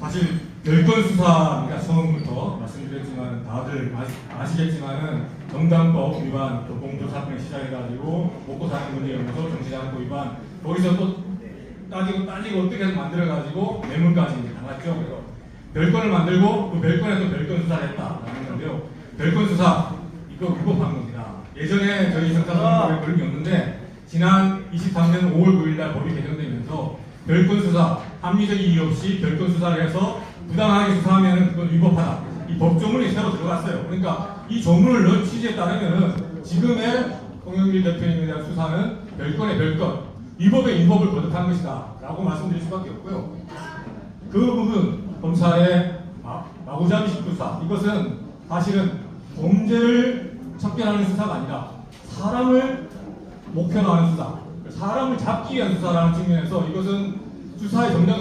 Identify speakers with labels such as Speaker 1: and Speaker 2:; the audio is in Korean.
Speaker 1: 사실 별건 수사가 처음부터 말씀드렸지만 다들 아, 시 겠지만은 정당법 위반, 교통조사권 시작해가지고 먹고 사는 문제 연구소 정치자금법 위반 거기서 또 따지고 따지고 어떻게 해서 만들어가지고 뇌물까지 나갔죠. 그래서 별건을 만들고 그 별건에 또 별건 수사를 했다라는 건데요. 별건 수사 이거 위법한 겁니다. 예전에 저희 형사소송법에 그런 게 없는데 지난 23년 5월 9일 날 법이 개정되면서 별건 수사, 합리적 이의 없이 별건 수사를 해서 부당하게 수사하면 그건 위법하다. 이 법조문이 새로 들어갔어요. 그러니까 이 조문을 넣은 취지에 따르면 지금의 홍영길 대표님에 대한 수사는 별건의 별건, 위법의 위법을 거듭한 것이다. 라고 말씀드릴 수밖에 없고요. 그 부분 검찰의 마- 마구잡이 수사 이것은 사실은 범죄를 척결하는 수사가 아니라 사람을 목표로 하는 수사 사람을 잡기 위한 수사라는 측면에서 이것은 수사의 정당